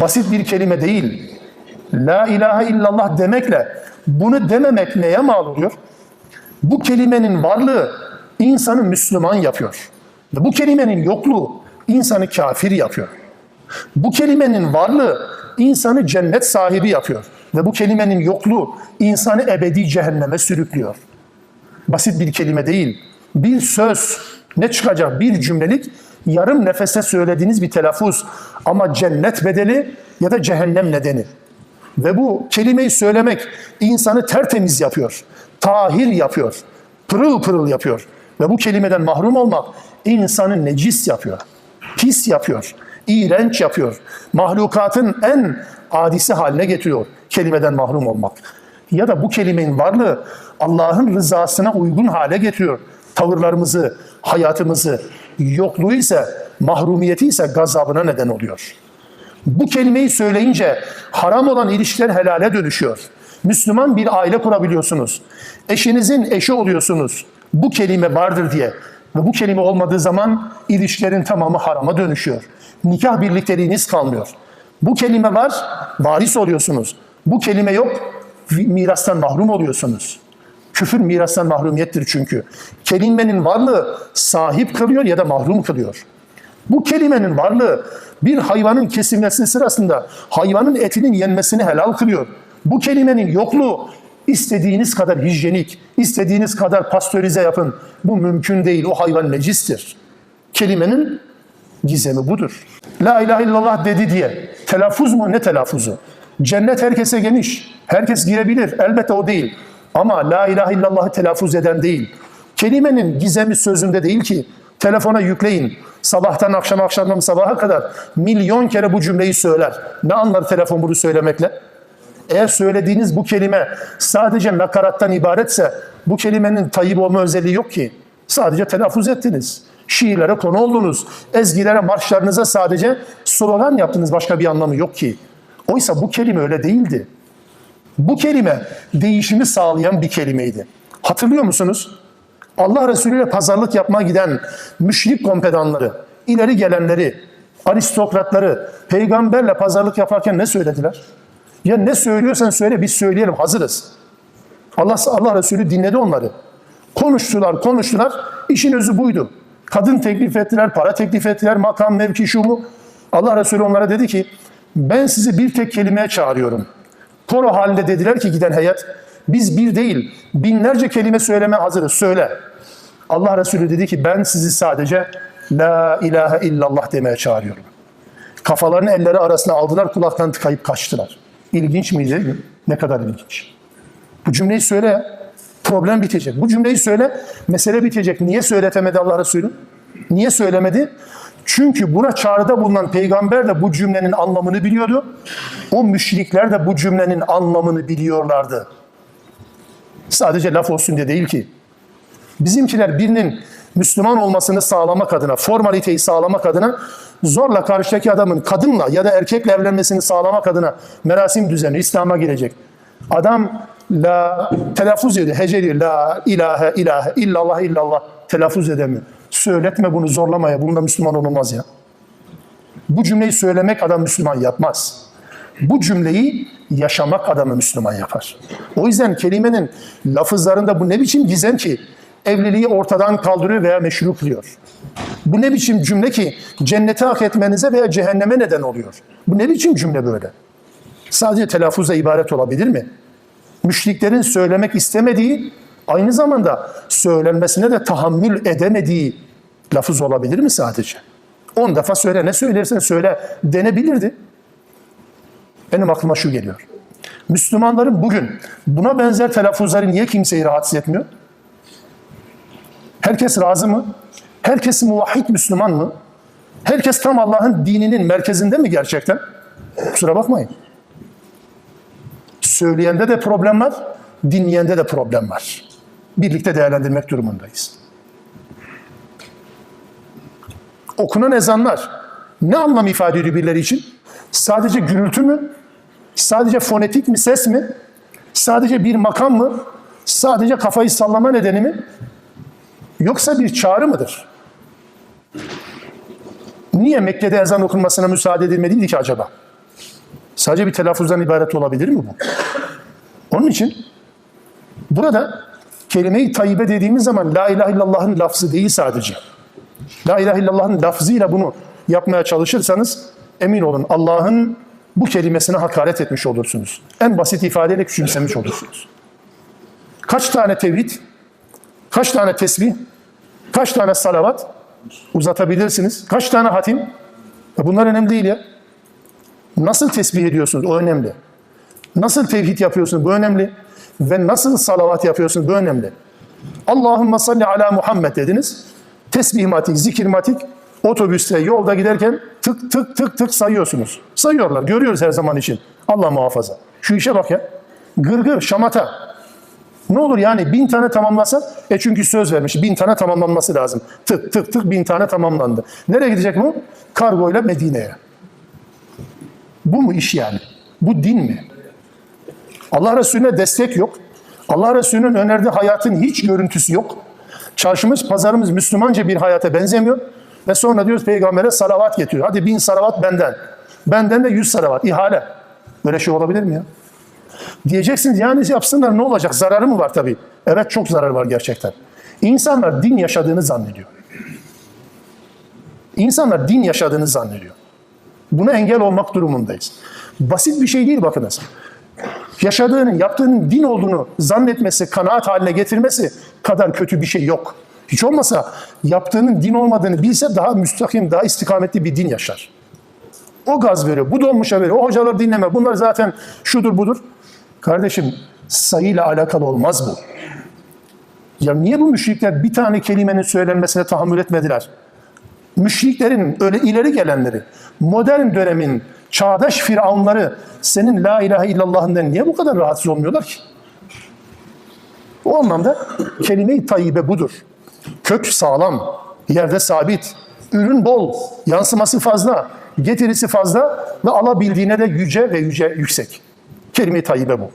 Basit bir kelime değil. La ilahe illallah demekle bunu dememek neye mal oluyor? Bu kelimenin varlığı insanı Müslüman yapıyor. Bu kelimenin yokluğu insanı kafir yapıyor. Bu kelimenin varlığı insanı cennet sahibi yapıyor. Ve bu kelimenin yokluğu insanı ebedi cehenneme sürüklüyor. Basit bir kelime değil. Bir söz, ne çıkacak? Bir cümlelik yarım nefeste söylediğiniz bir telaffuz. Ama cennet bedeli ya da cehennem nedeni. Ve bu kelimeyi söylemek insanı tertemiz yapıyor. Tahir yapıyor. Pırıl pırıl yapıyor. Ve bu kelimeden mahrum olmak insanı necis yapıyor. Pis yapıyor. iğrenç yapıyor. Mahlukatın en adisi haline getiriyor kelimeden mahrum olmak. Ya da bu kelimenin varlığı Allah'ın rızasına uygun hale getiriyor. Tavırlarımızı, hayatımızı, yokluğu ise, mahrumiyeti ise gazabına neden oluyor. Bu kelimeyi söyleyince haram olan ilişkiler helale dönüşüyor. Müslüman bir aile kurabiliyorsunuz. Eşinizin eşi oluyorsunuz. Bu kelime vardır diye. Ve bu kelime olmadığı zaman ilişkilerin tamamı harama dönüşüyor. Nikah birlikteliğiniz kalmıyor. Bu kelime var, varis oluyorsunuz. Bu kelime yok, mirastan mahrum oluyorsunuz. Küfür mirastan mahrumiyettir çünkü. Kelimenin varlığı sahip kılıyor ya da mahrum kılıyor. Bu kelimenin varlığı bir hayvanın kesilmesi sırasında hayvanın etinin yenmesini helal kılıyor. Bu kelimenin yokluğu istediğiniz kadar hijyenik, istediğiniz kadar pastörize yapın. Bu mümkün değil. O hayvan necistir. Kelimenin gizemi budur. La ilahe illallah dedi diye. Telaffuz mu? Ne telaffuzu? Cennet herkese geniş. Herkes girebilir. Elbette o değil. Ama la ilahe illallah'ı telaffuz eden değil. Kelimenin gizemi sözünde değil ki. Telefona yükleyin. Sabahtan akşam akşamdan sabaha kadar milyon kere bu cümleyi söyler. Ne anlar telefon bunu söylemekle? Eğer söylediğiniz bu kelime sadece nakarattan ibaretse bu kelimenin tayyip olma özelliği yok ki. Sadece telaffuz ettiniz. Şiirlere konu oldunuz. Ezgilere, marşlarınıza sadece slogan yaptınız. Başka bir anlamı yok ki. Oysa bu kelime öyle değildi. Bu kelime değişimi sağlayan bir kelimeydi. Hatırlıyor musunuz? Allah Resulü ile pazarlık yapmaya giden müşrik kompedanları, ileri gelenleri, aristokratları peygamberle pazarlık yaparken ne söylediler? Ya ne söylüyorsan söyle biz söyleyelim hazırız. Allah Allah Resulü dinledi onları. Konuştular, konuştular. İşin özü buydu. Kadın teklif ettiler, para teklif ettiler, makam, mevki, şu bu. Allah Resulü onlara dedi ki, ben sizi bir tek kelimeye çağırıyorum. Koro halinde dediler ki giden heyet, biz bir değil, binlerce kelime söyleme hazırız, söyle. Allah Resulü dedi ki, ben sizi sadece La ilahe illallah demeye çağırıyorum. Kafalarını elleri arasına aldılar, kulaktan tıkayıp kaçtılar. İlginç miydi? Ne kadar ilginç. Bu cümleyi söyle, problem bitecek. Bu cümleyi söyle, mesele bitecek. Niye söyletemedi Allah Resulü? Niye söylemedi? Çünkü buna çağrıda bulunan peygamber de bu cümlenin anlamını biliyordu. O müşrikler de bu cümlenin anlamını biliyorlardı. Sadece laf olsun diye değil ki. Bizimkiler birinin Müslüman olmasını sağlamak adına, formaliteyi sağlamak adına zorla karşıdaki adamın kadınla ya da erkekle evlenmesini sağlamak adına merasim düzeni İslam'a girecek. Adam la telaffuz ediyor, heceliyor. La ilahe ilahe illallah illallah telaffuz edemiyor. Söyletme bunu zorlamaya. Bunda Müslüman olunmaz ya. Bu cümleyi söylemek adam Müslüman yapmaz. Bu cümleyi yaşamak adamı Müslüman yapar. O yüzden kelimenin lafızlarında bu ne biçim gizem ki evliliği ortadan kaldırıyor veya meşru kılıyor. Bu ne biçim cümle ki cennete hak etmenize veya cehenneme neden oluyor. Bu ne biçim cümle böyle? Sadece telaffuzla ibaret olabilir mi? Müşriklerin söylemek istemediği, aynı zamanda söylenmesine de tahammül edemediği lafız olabilir mi sadece? On defa söyle, ne söylersen söyle denebilirdi. Benim aklıma şu geliyor. Müslümanların bugün buna benzer telaffuzları niye kimseyi rahatsız etmiyor? Herkes razı mı? Herkes muvahhid Müslüman mı? Herkes tam Allah'ın dininin merkezinde mi gerçekten? Kusura bakmayın. Söyleyende de problem var, dinleyende de problem var. Birlikte değerlendirmek durumundayız. Okunan ezanlar ne anlam ifade ediyor birileri için? Sadece gürültü mü? Sadece fonetik mi, ses mi? Sadece bir makam mı? Sadece kafayı sallama nedeni mi? Yoksa bir çağrı mıdır? Niye Mekke'de ezan okunmasına müsaade edilmediydi ki acaba? Sadece bir telaffuzdan ibaret olabilir mi bu? Onun için burada kelime-i tayyibe dediğimiz zaman la ilahe illallah'ın lafzı değil sadece. La ilahe illallah'ın lafzıyla bunu yapmaya çalışırsanız emin olun Allah'ın bu kelimesine hakaret etmiş olursunuz. En basit ifadeyle küçümsemiş olursunuz. Kaç tane tevhid, kaç tane tesbih, kaç tane salavat uzatabilirsiniz? Kaç tane hatim? Ya bunlar önemli değil ya. Nasıl tesbih ediyorsunuz? O önemli. Nasıl tevhid yapıyorsunuz? Bu önemli. Ve nasıl salavat yapıyorsunuz? Bu önemli. Allahümme salli ala Muhammed dediniz. Tesbihmatik, zikirmatik otobüste, yolda giderken tık tık tık tık sayıyorsunuz. Sayıyorlar. Görüyoruz her zaman için. Allah muhafaza. Şu işe bak ya. Gırgır, şamata. Ne olur yani bin tane tamamlasa? E çünkü söz vermiş. Bin tane tamamlanması lazım. Tık tık tık bin tane tamamlandı. Nereye gidecek bu? Kargoyla Medine'ye. Bu mu iş yani? Bu din mi? Allah Resulüne destek yok. Allah Resulü'nün önerdiği hayatın hiç görüntüsü yok. Çarşımız, pazarımız Müslümanca bir hayata benzemiyor. Ve sonra diyoruz peygambere salavat getiriyor. Hadi bin salavat benden. Benden de yüz salavat. İhale. Böyle şey olabilir mi ya? Diyeceksiniz yani yapsınlar ne olacak? Zararı mı var tabii? Evet çok zarar var gerçekten. İnsanlar din yaşadığını zannediyor. İnsanlar din yaşadığını zannediyor. Buna engel olmak durumundayız. Basit bir şey değil bakınız. Yaşadığının, yaptığının din olduğunu zannetmesi, kanaat haline getirmesi kadar kötü bir şey yok. Hiç olmasa yaptığının din olmadığını bilse daha müstakim, daha istikametli bir din yaşar. O gaz veriyor, bu dolmuşa veriyor, o hocalar dinleme, bunlar zaten şudur budur. Kardeşim sayıyla alakalı olmaz bu. Ya niye bu müşrikler bir tane kelimenin söylenmesine tahammül etmediler? Müşriklerin öyle ileri gelenleri, modern dönemin çağdaş firavunları senin la ilahe illallah'ından niye bu kadar rahatsız olmuyorlar ki? O anlamda kelime-i tayyibe budur. Kök sağlam, yerde sabit, ürün bol, yansıması fazla, getirisi fazla ve alabildiğine de yüce ve yüce yüksek. Kelime-i tayyibe bu.